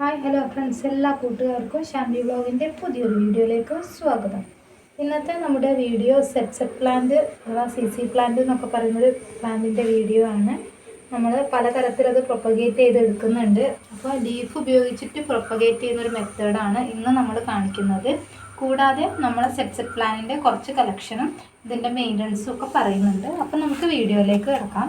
Hi hello friends എല്ലാ കൂട്ടുകാർക്കും ഷാമ്പി വ്ളോഗിന്റെ പുതിയൊരു വീഡിയോയിലേക്ക് സ്വാഗതം. ഇന്നത്തെ നമ്മുടെ വീഡിയോ സെറ്റ്സെറ്റ് പ്ലാന്റ് അഥവാ സി സി പ്ലാന്റ് എന്നൊക്കെ പറയുന്നൊരു പ്ലാന്റിന്റെ വീഡിയോ ആണ്. നമ്മൾ പലതരത്തിലത് പ്രൊപ്പഗേറ്റ് ചെയ്ത് എടുക്കുന്നുണ്ട് അപ്പോൾ ലീഫ് ഉപയോഗിച്ചിട്ട് പ്രൊപ്പഗേറ്റ് ചെയ്യുന്നൊരു മെത്തേഡാണ് ഇന്ന് നമ്മൾ കാണിക്കുന്നത്. കൂടാതെ നമ്മൾ സെറ്റ്സെറ്റ് പ്ലാനിന്റെ കുറച്ച് കളക്ഷനും ഇതിന്റെ മെയിന്റനൻസും ഒക്കെ പറയുന്നുണ്ട്. അപ്പോൾ നമുക്ക് വീഡിയോയിലേക്ക് കിടക്കാം.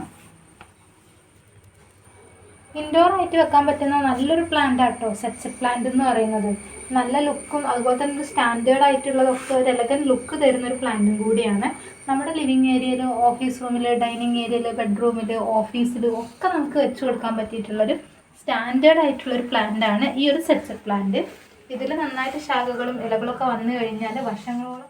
ഇൻഡോർ ആയിട്ട് വെക്കാൻ പറ്റുന്ന നല്ലൊരു പ്ലാന്റ് ആട്ടോ സെറ്റ്സെറ്റ് പ്ലാന്റ് എന്ന് പറയുന്നത്. നല്ല ലുക്കും അതുപോലെ തന്നെ ഒരു സ്റ്റാൻഡേർഡ് ആയിട്ടുള്ളതൊക്കെ ഒരു എലഗൻ ലുക്ക് തരുന്ന ഒരു പ്ലാന്റും കൂടിയാണ്. നമ്മുടെ ലിവിങ് ഏരിയയിൽ ഓഫീസ് റൂമിൽ ഡൈനിങ് ഏരിയയിൽ ബെഡ്റൂമിൽ ഓഫീസിൽ ഒക്കെ നമുക്ക് വെച്ച് കൊടുക്കാൻ പറ്റിയിട്ടുള്ളൊരു സ്റ്റാൻഡേർഡ് ആയിട്ടുള്ളൊരു പ്ലാന്റ് ആണ് ഈ ഒരു സെറ്റ്സെറ്റ് പ്ലാന്റ് ഇതിൽ നന്നായിട്ട് ശാഖകളും ഇലകളൊക്കെ വന്നു കഴിഞ്ഞാൽ വർഷങ്ങളോളം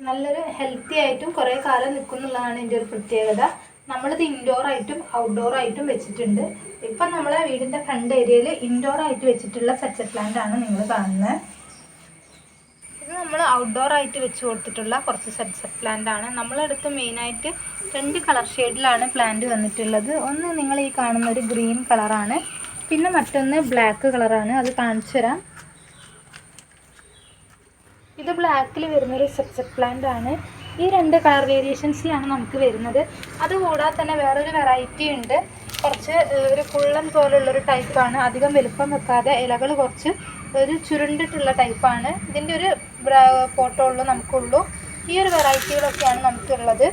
നല്ലൊരു ഹെൽത്തി ആയിട്ടും കുറേ കാലം നിൽക്കുന്നുള്ളതാണ് ഇതിന്റെ ഒരു പ്രത്യേകത. നമ്മളിത് ഇൻഡോർ ആയിട്ടും ഔട്ട്ഡോർ ആയിട്ടും വെച്ചിട്ടുണ്ട്. ഇപ്പം നമ്മളെ വീടിന്റെ ഫ്രണ്ട് ഏരിയയിൽ ഇൻഡോർ ആയിട്ട് വെച്ചിട്ടുള്ള സച്ച പ്ലാന്റ് ആണ് നിങ്ങൾ കാണുന്നത്. ഇത് നമ്മൾ ഔട്ട്ഡോർ ആയിട്ട് വെച്ച് കൊടുത്തിട്ടുള്ള കുറച്ച് സെറ്റ് പ്ലാന്റ് ആണ്. നമ്മളടുത്ത് മെയിനായിട്ട് രണ്ട് കളർ ഷെയ്ഡിലാണ് പ്ലാന്റ് വന്നിട്ടുള്ളത്. ഒന്ന് നിങ്ങൾ ഈ കാണുന്ന ഒരു ഗ്രീൻ കളറാണ് പിന്നെ മറ്റൊന്ന് ബ്ലാക്ക് കളറാണ് അത് കാണിച്ചു തരാം. ഇത് ബ്ലാക്കിൽ വരുന്നൊരു സെറ്റ് പ്ലാന്റ് ആണ്. ഈ രണ്ട് കളർ വേരിയേഷൻസിലാണ് നമുക്ക് വരുന്നത്. അതുകൂടാതെ തന്നെ വേറൊരു വെറൈറ്റി ഉണ്ട്. കുറച്ച് ഒരു കുള്ളൻ പോലുള്ളൊരു ടൈപ്പാണ് അധികം വലുപ്പം വെക്കാതെ ഇലകൾ കുറച്ച് ഒരു ചുരുണ്ടിട്ടുള്ള ടൈപ്പാണ് ഇതിന്റെ ഒരു ഫോട്ടോ ഉള്ളൂ നമുക്കുള്ളൂ. ഈ ഒരു വെറൈറ്റികളൊക്കെയാണ് നമുക്കുള്ളത്.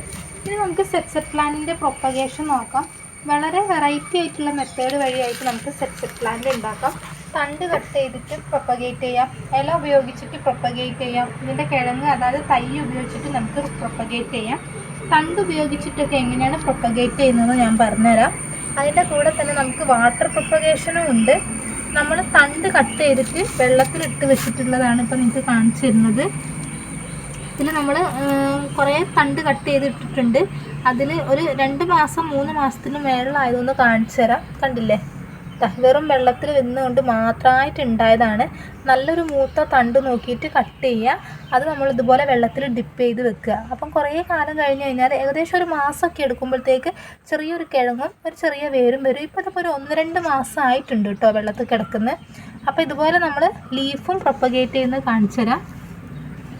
ഇനി നമുക്ക് സെറ്റ് പ്ലാനിന്റെ പ്രൊപ്പഗേഷൻ നോക്കാം. വളരെ വെറൈറ്റി ആയിട്ടുള്ള മെത്തേഡ് വഴിയായിട്ട് നമുക്ക് സെറ്റ് പ്ലാന്റ് ഉണ്ടാക്കാം. തണ്ട് കട്ട് ചെയ്തിട്ട് പ്രൊപ്പഗേറ്റ് ചെയ്യാം. ഇല ഉപയോഗിച്ചിട്ട് പ്രൊപ്പഗേറ്റ് ചെയ്യാം. ഇതിന്റെ കിഴങ്ങ് അതായത് തൈ ഉപയോഗിച്ചിട്ട് നമുക്ക് പ്രൊപ്പഗേറ്റ് ചെയ്യാം. തണ്ട് ഉപയോഗിച്ചിട്ടൊക്കെ എങ്ങനെയാണ് പ്രൊപ്പഗേറ്റ് ചെയ്യുന്നത് ഞാൻ പറഞ്ഞുതരാം. അതിന്റെ കൂടെ തന്നെ നമുക്ക് വാട്ടർ പ്രൊപ്പഗേഷനും ഉണ്ട്. നമ്മൾ തണ്ട് കട്ട് ചെയ്തിട്ട് വെള്ളത്തിലിട്ട് വെച്ചിട്ടുള്ളതാണ് ഇപ്പോൾ നിങ്ങൾക്ക് കാണിച്ചു തരുന്നത്. ഇതിൽ നമ്മൾ കുറേ തണ്ട് കട്ട് ചെയ്തിട്ടിട്ടുണ്ട്. അതിൽ ഒരു രണ്ട് മാസം മൂന്ന് മാസത്തിന് മേളിലായതൊന്ന് കാണിച്ചു തരാം. കണ്ടില്ലേ? വെറും വെള്ളത്തിൽ വെന്നുകൊണ്ട് മാത്രമായിട്ട് ഉണ്ടായതാണ് നല്ലൊരു മൂത്ത തണ്ട് നോക്കിയിട്ട് കട്ട് ചെയ്യുക. അത് നമ്മൾ ഇതുപോലെ വെള്ളത്തിൽ ഡിപ്പ് ചെയ്ത് വെക്കുക. അപ്പം കുറേ കാലം കഴിഞ്ഞ് കഴിഞ്ഞാൽ ഏകദേശം ഒരു മാസമൊക്കെ എടുക്കുമ്പോഴത്തേക്ക് ചെറിയൊരു കിഴങ്ങും ഒരു ചെറിയ വേരും വരും. ഇപ്പോൾ ഇതിപ്പോൾ ഒരു ഒന്ന് രണ്ട് മാസം ആയിട്ടുണ്ട് കേട്ടോ വെള്ളത്തിൽ കിടക്കുന്നത് അപ്പോൾ ഇതുപോലെ നമ്മൾ ലീഫും പ്രൊപ്പഗേറ്റ് ചെയ്യുന്നത് കാണിച്ചു തരാം.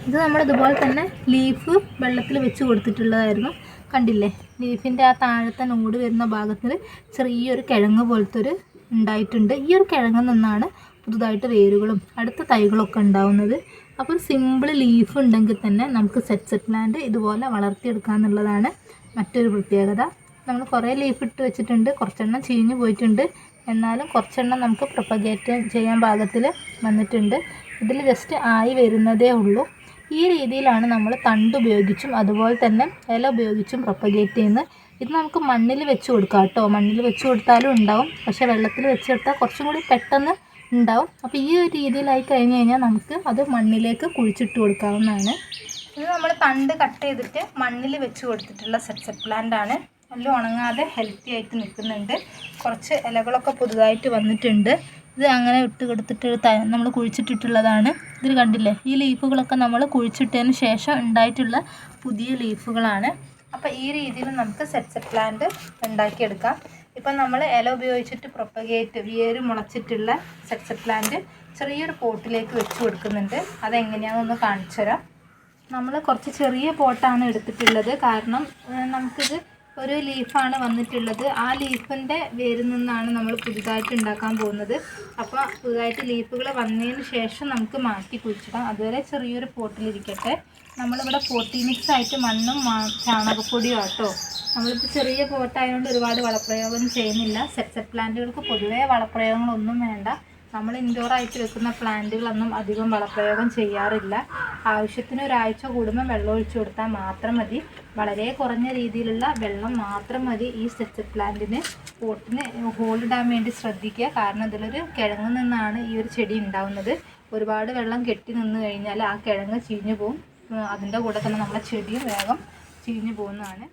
ഇത് നമ്മൾ ഇതുപോലെ തന്നെ ലീഫ് വെള്ളത്തിൽ വെച്ച് കൊടുത്തിട്ടുള്ളതായിരുന്നു. കണ്ടില്ലേ? ലീഫിന്റെ ആ താഴത്തെ നോട് വരുന്ന ഭാഗത്തിൽ ചെറിയൊരു കിഴങ്ങ് പോലത്തെ ഒരു ഉണ്ടായിട്ടുണ്ട്. ഈ ഒരു കിഴങ്ങിൽ നിന്നാണ് പുതുതായിട്ട് വേരുകളും അടുത്ത തൈകളൊക്കെ ഉണ്ടാവുന്നത്. അപ്പോൾ സിമ്പിൾ ലീഫ് ഉണ്ടെങ്കിൽ തന്നെ നമുക്ക് സെറ്റ് സെറ്റ് പ്ലാന്റ് ഇതുപോലെ വളർത്തിയെടുക്കുക എന്നുള്ളതാണ് മറ്റൊരു പ്രത്യേകത. നമ്മൾ കുറേ ലീഫ് ഇട്ട് വെച്ചിട്ടുണ്ട് കുറച്ചെണ്ണം ചീഞ്ഞു പോയിട്ടുണ്ട്. എന്നാലും കുറച്ചെണ്ണം നമുക്ക് പ്രൊപ്പഗേറ്റ് ചെയ്യാൻ പാകത്തിൽ വന്നിട്ടുണ്ട്. ഇതിൽ ജസ്റ്റ് ആയി വരുന്നതേ ഉള്ളൂ. ഈ രീതിയിലാണ് നമ്മൾ തണ്ട് ഉപയോഗിച്ചും അതുപോലെ തന്നെ ഇല ഉപയോഗിച്ചും പ്രൊപ്പഗേറ്റ് ചെയ്യുന്നത്. ഇത് നമുക്ക് മണ്ണിൽ വെച്ച് കൊടുക്കാം കേട്ടോ. മണ്ണിൽ വെച്ച് കൊടുത്താലും ഉണ്ടാവും. പക്ഷേ വെള്ളത്തിൽ വെച്ച് കൊടുത്താൽ കുറച്ചും കൂടി പെട്ടെന്ന് ഉണ്ടാവും. അപ്പോൾ ഈ ഒരു രീതിയിലായി കഴിഞ്ഞ് കഴിഞ്ഞാൽ നമുക്ക് അത് മണ്ണിലേക്ക് കുഴിച്ചിട്ട് കൊടുക്കാവുന്നതാണ്. ഇത് നമ്മൾ തണ്ട് കട്ട് ചെയ്തിട്ട് മണ്ണിൽ വെച്ച് കൊടുത്തിട്ടുള്ള സെറ്റ് പ്ലാന്റ് ആണ്. നല്ല ഉണങ്ങാതെ ഹെൽത്തി ആയിട്ട് നിൽക്കുന്നുണ്ട്. കുറച്ച് ഇലകളൊക്കെ പുതുതായിട്ട് വന്നിട്ടുണ്ട്. ഇത് അങ്ങനെ ഇട്ട് കൊടുത്തിട്ട് നമ്മൾ കുഴിച്ചിട്ടിട്ടുള്ളതാണ്. ഇതിൽ കണ്ടില്ലേ? ഈ ലീഫുകളൊക്കെ നമ്മൾ കുഴിച്ചിട്ടതിന് ശേഷം ഉണ്ടായിട്ടുള്ള പുതിയ ലീഫുകളാണ് അപ്പോൾ ഈ രീതിയിൽ നമുക്ക് സെറ്റ് പ്ലാന്റ് ഉണ്ടാക്കിയെടുക്കാം. ഇപ്പം നമ്മൾ ഇല ഉപയോഗിച്ചിട്ട് പ്രൊപ്പഗേറ്റ് വേര് മുളച്ചിട്ടുള്ള സെറ്റ് പ്ലാന്റ് ചെറിയൊരു പോട്ടിലേക്ക് വെച്ച് കൊടുക്കുന്നുണ്ട്. അതെങ്ങനെയാണെന്നൊന്ന് കാണിച്ചു തരാം നമ്മൾ കുറച്ച് ചെറിയ പോട്ടാണ് എടുത്തിട്ടുള്ളത്. കാരണം നമുക്കിത് ഒരു ലീഫാണ് വന്നിട്ടുള്ളത്. ആ ലീഫിന്റെ വേരിൽ നിന്നാണ് നമ്മൾ പുതുതായിട്ട് ഉണ്ടാക്കാൻ പോകുന്നത്. അപ്പോൾ പുതുതായിട്ട് ലീഫുകൾ വന്നതിന് ശേഷം നമുക്ക് മാറ്റി കുഴിച്ചിടാം. അതുവരെ ചെറിയൊരു പോട്ടിലിരിക്കട്ടെ നമ്മളിവിടെ പോട്ടി മിക്സ് ആയിട്ട് മണ്ണും ചാണകപ്പൊടിയും ആട്ടോ നമ്മളിപ്പോൾ ചെറിയ പോട്ടായതുകൊണ്ട് ഒരുപാട് വളപ്രയോഗം ചെയ്യുന്നില്ല. സെറ്റ് പ്ലാന്റുകൾക്ക് പൊതുവേ വളപ്രയോഗങ്ങളൊന്നും വേണ്ട. നമ്മൾ ഇൻഡോർ ആയിട്ട് വെക്കുന്ന പ്ലാന്റുകളൊന്നും അധികം വളപ്രയോഗം ചെയ്യാറില്ല. ആവശ്യത്തിന് ഒരാഴ്ച കൂടുമ്പോൾ വെള്ളം ഒഴിച്ചു കൊടുത്താൽ മാത്രം മതി. വളരെ കുറഞ്ഞ രീതിയിലുള്ള വെള്ളം മാത്രം മതി ഈ സെറ്റ് പ്ലാന്റിന്. പോട്ടിന് ഹോളിടാൻ വേണ്ടി ശ്രദ്ധിക്കുക. കാരണം ഇതിലൊരു കിഴങ്ങ് നിന്നാണ് ഈ ഒരു ചെടി ഉണ്ടാവുന്നത്. ഒരുപാട് വെള്ളം കെട്ടി നിന്ന് കഴിഞ്ഞാൽ ആ കിഴങ്ങ് ചീഞ്ഞു പോകും അതിന്റെ കൂടെ തന്നെ നമ്മുടെ ചെടിയും വേഗം ചീഞ്ഞു പോകുന്നതാണ്.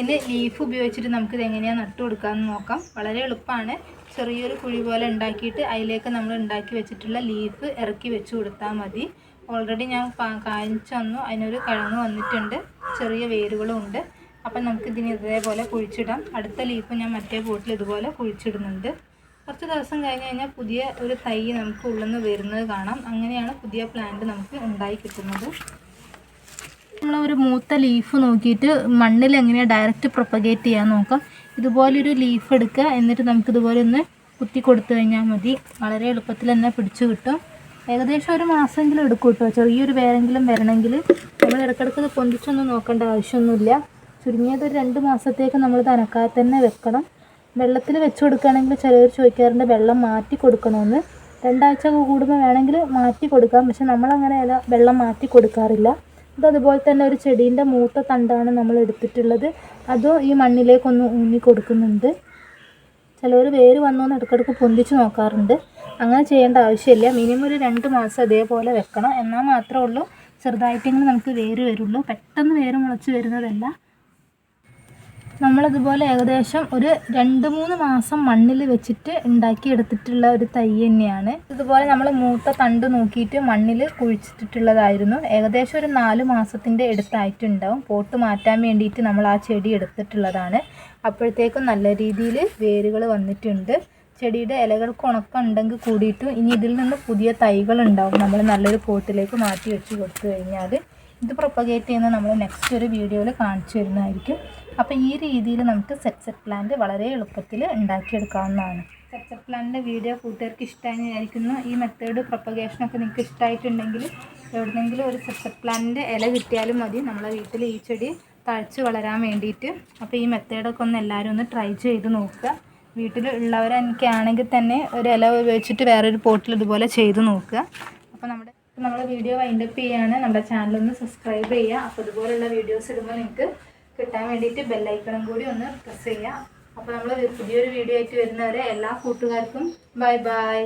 ഇനി ലീഫ് ഉപയോഗിച്ചിട്ട് നമുക്കിത് എങ്ങനെയാണ് നട്ടു കൊടുക്കാമെന്ന് നോക്കാം. വളരെ എളുപ്പമാണ്. ചെറിയൊരു കുഴി പോലെ ഉണ്ടാക്കിയിട്ട് അതിലേക്ക് നമ്മൾ ഉണ്ടാക്കി വെച്ചിട്ടുള്ള ലീഫ് ഇറക്കി വെച്ച് കൊടുത്താൽ മതി. ഓൾറെഡി ഞാൻ കാണിച്ചു തന്നു. അതിനൊരു കിഴങ്ങ് വന്നിട്ടുണ്ട്. ചെറിയ വേരുകളും ഉണ്ട്. അപ്പം നമുക്ക് ഇതിന് ഇതേപോലെ കുഴിച്ചിടാം. അടുത്ത ലീഫ് ഞാൻ മറ്റേ ബോട്ടിൽ ഇതുപോലെ കുഴിച്ചിടുന്നുണ്ട്. കുറച്ച് ദിവസം കഴിഞ്ഞ് കഴിഞ്ഞാൽ പുതിയ ഒരു തൈ നമുക്ക് ഉള്ളിൽ നിന്ന് വരുന്നത് കാണാം. അങ്ങനെയാണ് പുതിയ പ്ലാന്റ് നമുക്ക് ഉണ്ടായി കിട്ടുന്നത്. നമ്മൾ ഒരു മൂത്ത ലീഫ് നോക്കിയിട്ട് മണ്ണിൽ എങ്ങനെയാണ് ഡയറക്റ്റ് പ്രൊപ്പഗേറ്റ് ചെയ്യാൻ നോക്കാം. ഇതുപോലൊരു ലീഫ് എടുക്കുക. എന്നിട്ട് നമുക്കിതുപോലെ ഒന്ന് കുത്തി കൊടുത്തു കഴിഞ്ഞാൽ മതി. വളരെ എളുപ്പത്തിൽ തന്നെ പിടിച്ചു കിട്ടും. ഏകദേശം ഒരു മാസമെങ്കിലും എടുക്കും കേട്ടോ ചെറിയൊരു വേറെങ്കിലും വരണമെങ്കിൽ നമ്മൾ ഇടയ്ക്കിടയ്ക്ക് ഇത് പൊന്തിച്ചൊന്നും നോക്കേണ്ട ആവശ്യമൊന്നുമില്ല. ചുരുങ്ങിയത് ഒരു രണ്ട് മാസത്തേക്ക് നമ്മൾ തനക്കാൽ തന്നെ വെക്കണം. വെള്ളത്തിൽ വെച്ച് കൊടുക്കുകയാണെങ്കിൽ ചിലർ ചോദിക്കാറുണ്ട് വെള്ളം മാറ്റി കൊടുക്കണമെന്ന്. രണ്ടാഴ്ച കൂടുമ്പോൾ വേണമെങ്കിൽ മാറ്റി കൊടുക്കാം. പക്ഷെ നമ്മളങ്ങനെ വെള്ളം മാറ്റി കൊടുക്കാറില്ല. ഇത് അതുപോലെ തന്നെ ഒരു ചെടീന്റെ മൂത്ത തണ്ടാണ് നമ്മൾ എടുത്തിട്ടുള്ളത്. അതും ഈ മണ്ണിലേക്കൊന്ന് ഊന്നി കൊടുക്കുന്നുണ്ട്. ചിലവർ വേര് വന്നോന്ന് ഇടയ്ക്കിടയ്ക്ക് പൊന്തിച്ച് നോക്കാറുണ്ട്. അങ്ങനെ ചെയ്യേണ്ട ആവശ്യമില്ല. മിനിമം ഒരു രണ്ട് മാസം അതേപോലെ വെക്കണം. എന്നാൽ മാത്രമേ ഉള്ളൂ. ചെറുതായിട്ടെങ്കിലും നമുക്ക് വേര് വരുള്ളൂ. പെട്ടെന്ന് വേര് മുളച്ച് വരുന്നതല്ല. നമ്മളതുപോലെ ഏകദേശം ഒരു രണ്ട് മൂന്ന് മാസം മണ്ണിൽ വെച്ചിട്ട് ഉണ്ടാക്കിയെടുത്തിട്ടുള്ള ഒരു തൈ തന്നെയാണ്. ഇതുപോലെ നമ്മൾ മൂത്ത തണ്ട് നോക്കിയിട്ട് മണ്ണിൽ കുഴിച്ചിട്ടിട്ടുള്ളതായിരുന്നു. ഏകദേശം ഒരു നാല് മാസത്തിന്റെ അടുത്തായിട്ടുണ്ടാവും. പോട്ട് മാറ്റാൻ വേണ്ടിയിട്ട് നമ്മൾ ആ ചെടി എടുത്തിട്ടുള്ളതാണ്. അപ്പോഴത്തേക്കും നല്ല രീതിയിൽ വേരുകൾ വന്നിട്ടുണ്ട്. ചെടിയുടെ ഇലകൾക്ക് ഉണക്കം ഉണ്ടെങ്കിൽ കൂടിയിട്ടും ഇനി ഇതിൽ നിന്ന് പുതിയ തൈകൾ ഉണ്ടാവും. നമ്മൾ നല്ലൊരു പോട്ടിലേക്ക് മാറ്റി വെച്ച് കൊടുത്തു കഴിഞ്ഞാൽ ഇത് പ്രൊപ്പഗേറ്റ് ചെയ്യുന്ന നമ്മൾ നെക്സ്റ്റ് ഒരു വീഡിയോയിൽ കാണിച്ചു തരുന്നതായിരിക്കും. അപ്പോൾ ഈ രീതിയിൽ നമുക്ക് സെറ്റ് സെറ്റ് പ്ലാന്റ് വളരെ എളുപ്പത്തിൽ ഉണ്ടാക്കിയെടുക്കാവുന്നതാണ്. സെറ്റ് സെറ്റ് പ്ലാന്റിന്റെ വീഡിയോ കൂട്ടുകാർക്ക് ഇഷ്ടമായി വിചാരിക്കുന്നു. ഈ മെത്തേഡ് പ്രൊപ്പഗേഷനൊക്കെ നിങ്ങൾക്ക് ഇഷ്ടമായിട്ടുണ്ടെങ്കിൽ എവിടെന്നെങ്കിലും ഒരു സെറ്റ് സെറ്റ് പ്ലാന്റിന്റെ ഇല കിട്ടിയാലും മതി. നമ്മളെ വീട്ടിൽ ഈ ചെടി തഴച്ച് വളരാൻ വേണ്ടിയിട്ട്. അപ്പോൾ ഈ മെത്തേഡൊക്കെ ഒന്ന് എല്ലാവരും ഒന്ന് ട്രൈ ചെയ്ത് നോക്കുക. വീട്ടിൽ ഉള്ളവർ എനിക്കാണെങ്കിൽ തന്നെ ഒരു ഇല ഉപയോഗിച്ചിട്ട് വേറൊരു പോട്ടിൽ ഇതുപോലെ ചെയ്ത് നോക്കുക. അപ്പോൾ നമ്മുടെ നമ്മുടെ വീഡിയോ വൈൻഡപ്പ് ചെയ്യാണ്. നമ്മുടെ ചാനൽ ഒന്ന് സബ്സ്ക്രൈബ് ചെയ്യുക. അപ്പോൾ ഇതുപോലുള്ള വീഡിയോസ് ഇടുമ്പോൾ നിങ്ങൾക്ക് കിട്ടാൻ വേണ്ടിയിട്ട് ബെല്ലൈക്കണം കൂടി ഒന്ന് പ്രസ് ചെയ്യുക. അപ്പോൾ നമ്മൾ പുതിയൊരു വീഡിയോ ആയിട്ട് വരുന്നവരെ എല്ലാ കൂട്ടുകാർക്കും ബൈ ബൈ